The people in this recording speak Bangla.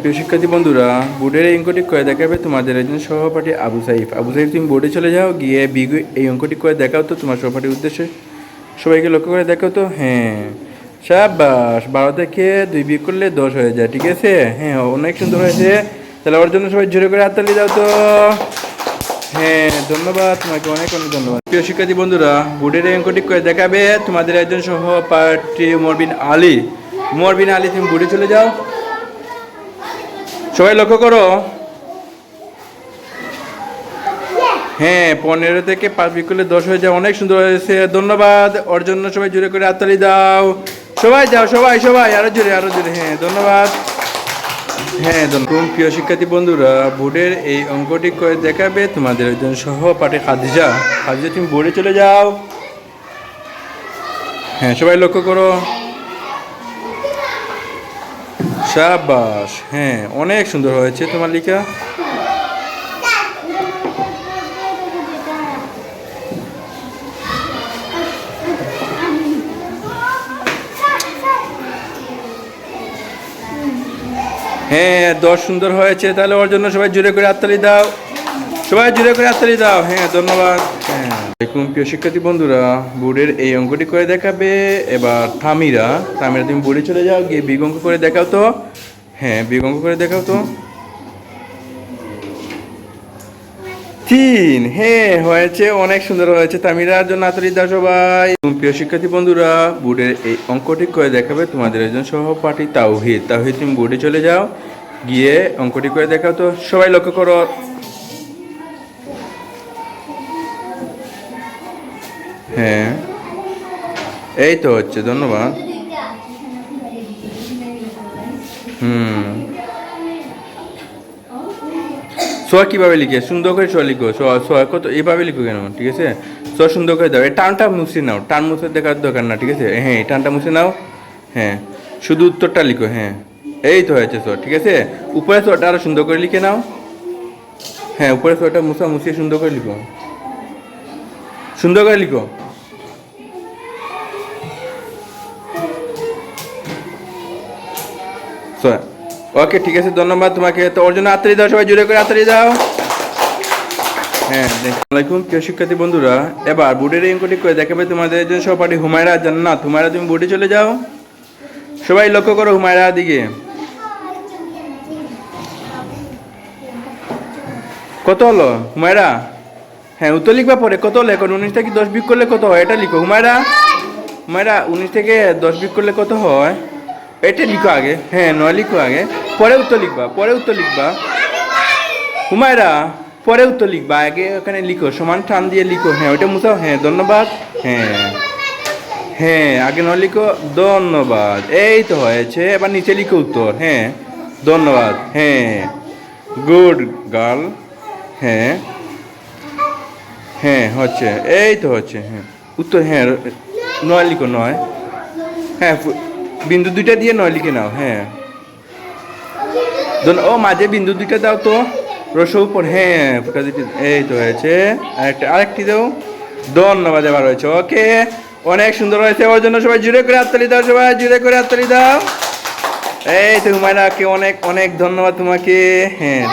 প্রিয় শিক্ষার্থী বন্ধুরা, বোর্ডের এই অঙ্কটি করে দেখাবে তোমাদের একজন সহপাঠী আবু সাইফ। আবু সাইফ, তুমি বোর্ডে চলে যাও, গিয়ে বিগ এই অঙ্কটি করে দেখাও তো তোমার সহপাঠীর উদ্দেশ্যে। সবাইকে লক্ষ্য করে দেখাও তো? হ্যাঁ। সাবাস বারো থেকে দুই বিয়োগ করলে দশ হয়ে যায়, ঠিক আছে? হ্যাঁ অনেক সুন্দর হয়েছে। তাহলে ওর জন্য সবাই জোরে করে হাততালি দাও তো। হ্যাঁ ধন্যবাদ, তোমাকে অনেক অনেক ধন্যবাদ। প্রিয় শিক্ষার্থী বন্ধুরা, বোর্ডের এই অঙ্কটি করে দেখাবে তোমাদের একজন সহপাঠী, মরবিন আলী। মরবিন আলী, তুমি বোর্ডে চলে যাও। সবাই লক্ষ্য করো। হ্যাঁ পনেরো থেকে পাঁচ বিক করলে দশ হয়ে যায়। অনেক সুন্দর হয়েছে। ধন্যবাদ। ওর জন্য সবাই জোরে করে হাততালি দাও। সবাই যাও সবাই সবাই। আরও জোরে আরও জোরে। হ্যাঁ ধন্যবাদ। হ্যাঁ ধন্যবাদ। প্রিয় শিক্ষার্থী বন্ধুরা বোর্ডের এই অঙ্কটি করে দেখাবে তোমাদের একজন সহপাঠী খাদিজা। খাদিজা তুমি বোর্ডে চলে যাও। হ্যাঁ সবাই লক্ষ্য করো। শাবাস হ্যাঁ অনেক সুন্দর হয়েছে তোমার লিখা। হ্যাঁ দশ সুন্দর হয়েছে, তাহলে ওর জন্য সবাই জুড়ে করে হাততালি দাও। সবাই জুড়ে করে হাততালি দাও। হ্যাঁ ধন্যবাদ। হ্যাঁ দেখুন প্রিয় শিক্ষার্থী বন্ধুরা। বোর্ডের এই অঙ্কটি করে দেখাবে। এবার থামিরা। থামিরা, তুমি বোর্ডে চলে যাও, গিয়ে বিগ করে দেখাও তো। হ্যাঁ বিগ করে দেখাও তো। তিন। হ্যাঁ হয়েছে, অনেক সুন্দর হয়েছে। তামিরার জন্য হাততালি দাও সবাই। প্রিয় শিক্ষার্থী বন্ধুরা, বোর্ডের এই অঙ্কটি করে দেখাবে তোমাদের একজন সহপাঠী তাওহিদ। তাওহিদ, তুমি বোর্ডে চলে যাও, গিয়ে অঙ্কটি করে দেখাও তো। সবাই লক্ষ্য করো। হ্যাঁ। এই তো হচ্ছে, ধন্যবাদ। হুম। সোয়া কীভাবে লিখে? সুন্দর করে সোয়া লিখো। সোয়া সোয়া কত? এইভাবে লিখো কেন? ঠিক আছে? সোয়া সুন্দর করে দাও। এই টানটা মুছে নাও। টান মুছে দেখার দরকার না, ঠিক আছে? হ্যাঁ এই টানটা মুছে নাও। হ্যাঁ শুধু উত্তরটা লিখো হ্যাঁ। এই তো হয়েছে সোয়া, ঠিক আছে? উপরে সোয়াটা আরও সুন্দর করে লিখে নাও। হ্যাঁ উপরে সোয়াটা মুছা মুছিয়ে সুন্দর করে লিখো। সুন্দর করে লিখো। ওকে ঠিক আছে, ধন্যবাদ তোমাকে। তো ওর জন্য হাততালি দাও, সবাই জুড়ে করে হাততালি দাও। হ্যাঁ আসসালামাইকুম প্রিয় শিক্ষার্থী বন্ধুরা, এবার বোর্ডের অঙ্কটি করে দেখাবে তোমাদের একজন সহপাঠী হুমায়রা জান্নাত। হুমায়রা, তুমি বোর্ডে চলে যাও। সবাই লক্ষ্য করো হুমায়রা দিকে। কত হলো? হুমায়রা? হ্যাঁ উত্তর লিখবা পরে। কত হলো? এখন উনিশ থেকে দশ বিক করলে কত হয়? এটা লিখো। হুমায়রা? হুমায়রা, উনিশ থেকে দশ বিক করলে কত হয়? এটা লিখো আগে। হ্যাঁ নয় লিখো আগে। পরে উত্তর লিখবা পরে উত্তর লিখবা। হুমায়রা পরে উত্তর লিখবা। আগে ওখানে লিখো, সমান টান দিয়ে লিখো। হ্যাঁ ওইটা মুছাও। হ্যাঁ ধন্যবাদ। হ্যাঁ। হ্যাঁ আগে নয় লিখো। ধন্যবাদ। এই তো হয়েছে। এবার নিচে লিখো উত্তর। হ্যাঁ ধন্যবাদ। হ্যাঁ গুড গার্ল। হ্যাঁ হ্যাঁ হচ্ছে। এই তো হচ্ছে। হ্যাঁ উত্তর। হ্যাঁ নয় লিখো, নয়। হ্যাঁ বিন্দু দুইটা দিয়ে নয় লিখে নাও হ্যাঁ। ও মাঝে বিন্দু দুইটা দাও তো রস উপর হ্যাঁ ফুটা দুটি এই তো হয়েছে। আরেকটা, আরেকটি দাও। ধন্যবাদ এবার হয়েছে, ওকে। অনেক সুন্দর হয়েছে, ওর জন্য সবাই জুড়ে করে হাততালি দাও, সবাই জুড়ে করে হাততালি দাও। এই তো হুমায়রাকে অনেক অনেক ধন্যবাদ তোমাকে হ্যাঁ।